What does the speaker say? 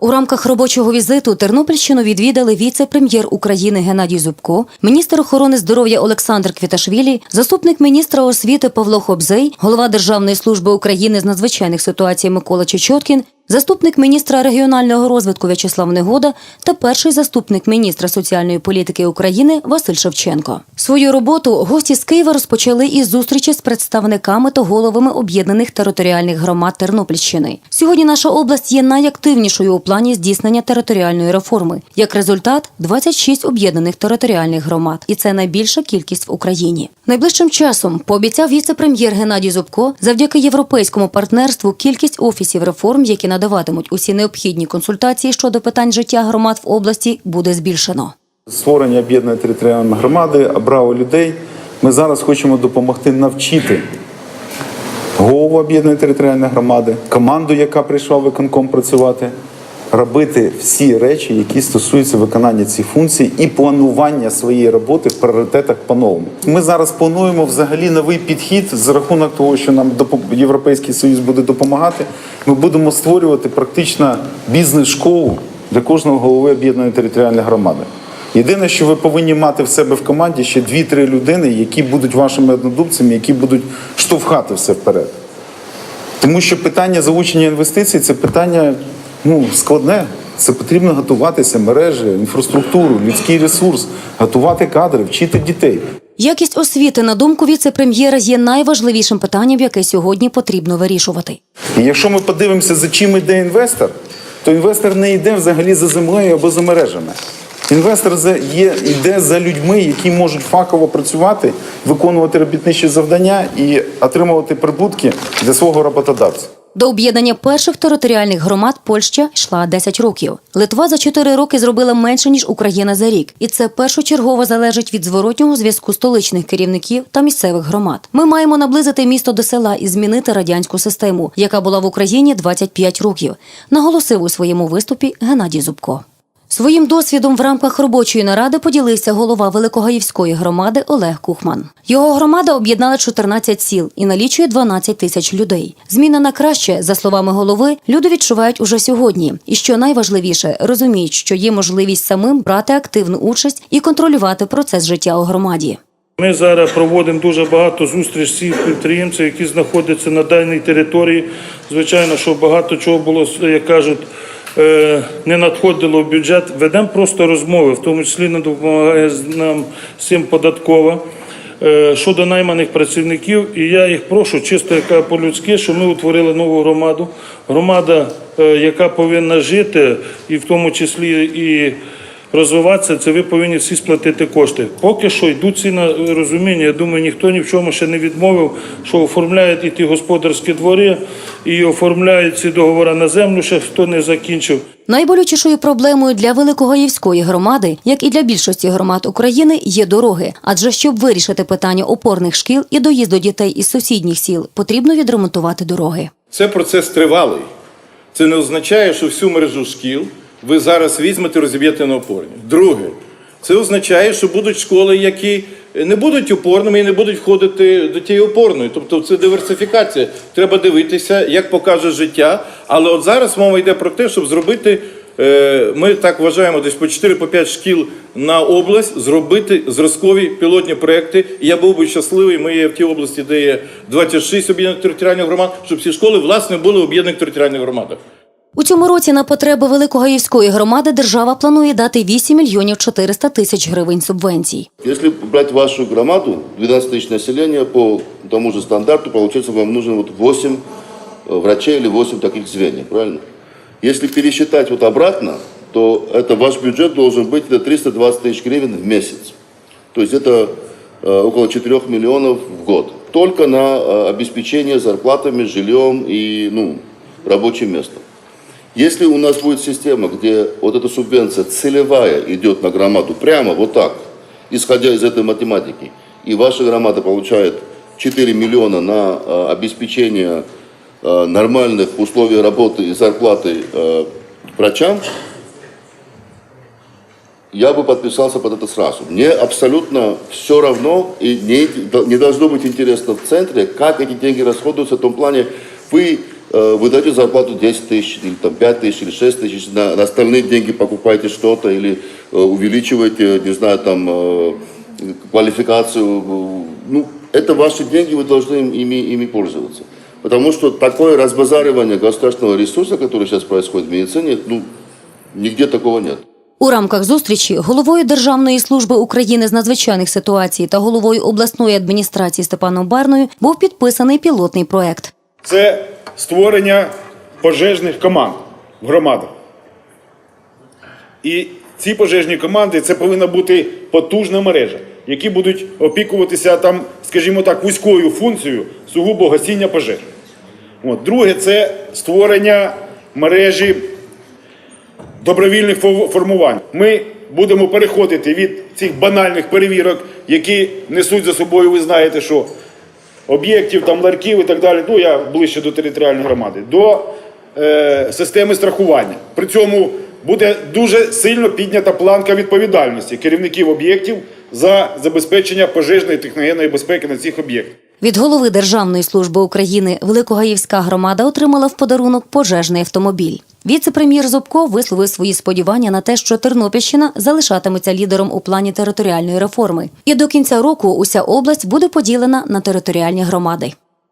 У рамках робочого візиту Тернопільщину відвідали віце-прем'єр України Геннадій Зубко, міністр охорони здоров'я Олександр Квіташвілі, заступник міністра освіти Павло Хобзей, голова Державної служби України з надзвичайних ситуацій Микола Чечоткін, заступник міністра регіонального розвитку В'ячеслав Негода та перший заступник міністра соціальної політики України Василь Шевченко. Свою роботу гості з Києва розпочали із зустрічі з представниками та головами об'єднаних територіальних громад Тернопільщини. Сьогодні наша область є найактивнішою у плані здійснення територіальної реформи. Як результат, 26 об'єднаних територіальних громад, і це найбільша кількість в Україні. Найближчим часом пообіцяв віце-прем'єр Геннадій Зубко, завдяки європейському партнерству кількість офісів реформ, які надаватимуть усі необхідні консультації щодо питань життя громад в області, буде збільшено. Створення об'єднаної територіальної громади браво людей. Ми зараз хочемо допомогти навчити голову об'єднаної територіальної громади, команду, яка прийшла виконком працювати, робити всі речі, які стосуються виконання цих функцій і планування своєї роботи в пріоритетах по-новому. Ми зараз плануємо взагалі новий підхід за рахунок того, що нам Європейський Союз буде допомагати. Ми будемо створювати практично бізнес-школу для кожного голови об'єднаної територіальної громади. Єдине, що ви повинні мати в себе в команді ще 2-3 людини, які будуть вашими однодумцями, які будуть штовхати все вперед. Тому що питання залучення інвестицій це питання ну, складне. Це потрібно готуватися, мережі, інфраструктуру, людський ресурс, готувати кадри, вчити дітей. Якість освіти, на думку віце-прем'єра, є найважливішим питанням, яке сьогодні потрібно вирішувати. І якщо ми подивимося, за чим йде інвестор, то інвестор не йде взагалі за землею або за мережами. Інвестор за- є, йде за людьми, які можуть фахово працювати, виконувати робітничі завдання і отримувати прибутки для свого роботодавця. До об'єднання перших територіальних громад Польща йшла 10 років. Литва за 4 роки зробила менше ніж Україна за рік, і це першочергово залежить від зворотнього зв'язку столичних керівників та місцевих громад. Ми маємо наблизити місто до села і змінити радянську систему, яка була в Україні 25 років. Наголосив у своєму виступі Геннадій Зубко. Своїм досвідом в рамках робочої наради поділився голова Великогаївської громади Олег Кухман. Його громада об'єднала 14 сіл і налічує 12 тисяч людей. Зміна на краще, за словами голови, люди відчувають уже сьогодні. І що найважливіше, розуміють, що є можливість самим брати активну участь і контролювати процес життя у громаді. Ми зараз проводимо дуже багато зустріч всіх підприємців, які знаходяться на даній території. Звичайно, що багато чого було, як кажуть, не надходило в бюджет. Ведемо просто розмови, в тому числі не допомагає нам всім податкова. е, Щодо найманих працівників, і я їх прошу, чисто яка по-людськи, що ми утворили нову громаду. Громада, е, яка повинна жити, і в тому числі і розвиватися, це ви повинні всі сплатити кошти. Поки що йдуть ці на розуміння. Я думаю, ніхто ні в чому ще не відмовив, що оформляють і ті господарські двори, і оформляють ці договори на землю, ще хто не закінчив. Найболючішою проблемою для Великогаївської громади, як і для більшості громад України, є дороги. Адже щоб вирішити питання опорних шкіл і доїзду дітей із сусідніх сіл, потрібно відремонтувати дороги. Це процес тривалий. Це не означає, що всю мережу шкіл ви зараз візьмете, розіб'єте на опорні. Друге, це означає, що будуть школи, які не будуть опорними і не будуть входити до тієї опорної. Тобто це диверсифікація. Треба дивитися, як покаже життя. Але от зараз мова йде про те, щоб зробити. е, Ми так вважаємо, десь по 4-5 шкіл на область зробити зразкові пілотні проекти. І я був би щасливий. Ми є в тій області, де є 26 об'єднаних територіальних громад, щоб всі школи власне були в об'єднаних територіальних громадах. У цьому році на потреби Великогаївської громади держава планує дати 8 мільйонів 400 тисяч гривень субвенцій. Если брать вашу громаду, 12 тысяч населения, по тому же стандарту, получается, вам нужно вот 8 э, врачей или 8 таких звеньев, правильно? Если пересчитать вот обратно, то это ваш бюджет должен быть это 320 тысяч гривен в месяц. То есть это э, около 4 миллионов в год. Только на э, обеспечение зарплатами, жильем и ну, рабочим местом. Если у нас будет система, где вот эта субвенция целевая идет на громаду прямо вот так, исходя из этой математики, и ваша громада получает 4 миллиона на э, обеспечение э, нормальных условий работы и зарплаты э, врачам, я бы подписался под это сразу. Мне абсолютно все равно и не, не должно быть интересно в центре, как эти деньги расходуются в том плане, вы вы даете зарплату 10 тысяч, или там 5 тысяч, или 6 тысяч, на, на остальные деньги покупаете что-то, или э, увеличиваете, не знаю, там, э, квалификацию. э, Ну, это ваши деньги, вы должны им- ими, ими пользоваться. Потому что такое разбазаривание государственного ресурса, которое сейчас происходит в медицине, ну, нигде такого нет. У рамках зустрічі головою Державної служби України з надзвичайних ситуацій та головою обласної адміністрації Степаном Барною був підписаний пілотний проект. це створення пожежних команд в громадах. І ці пожежні команди це повинна бути потужна мережа, які будуть опікуватися там, скажімо так, вузькою функцією сугубо гасіння пожеж. От. Друге, це створення мережі добровільних формувань. Ми будемо переходити від цих банальних перевірок, які несуть за собою, ви знаєте, що об'єктів, там ларків і так далі. Ну я ближче до територіальної громади, до е, системи страхування. При цьому буде дуже сильно піднята планка відповідальності керівників об'єктів за забезпечення пожежної техногенної безпеки на цих об'єктах. Від голови Державної служби України Великогаївська громада отримала в подарунок пожежний автомобіль. Віце-прем'єр Зубко висловив свої сподівання на те, що Тернопільщина залишатиметься лідером у плані територіальної реформи. І до кінця року уся область буде поділена на територіальні громади.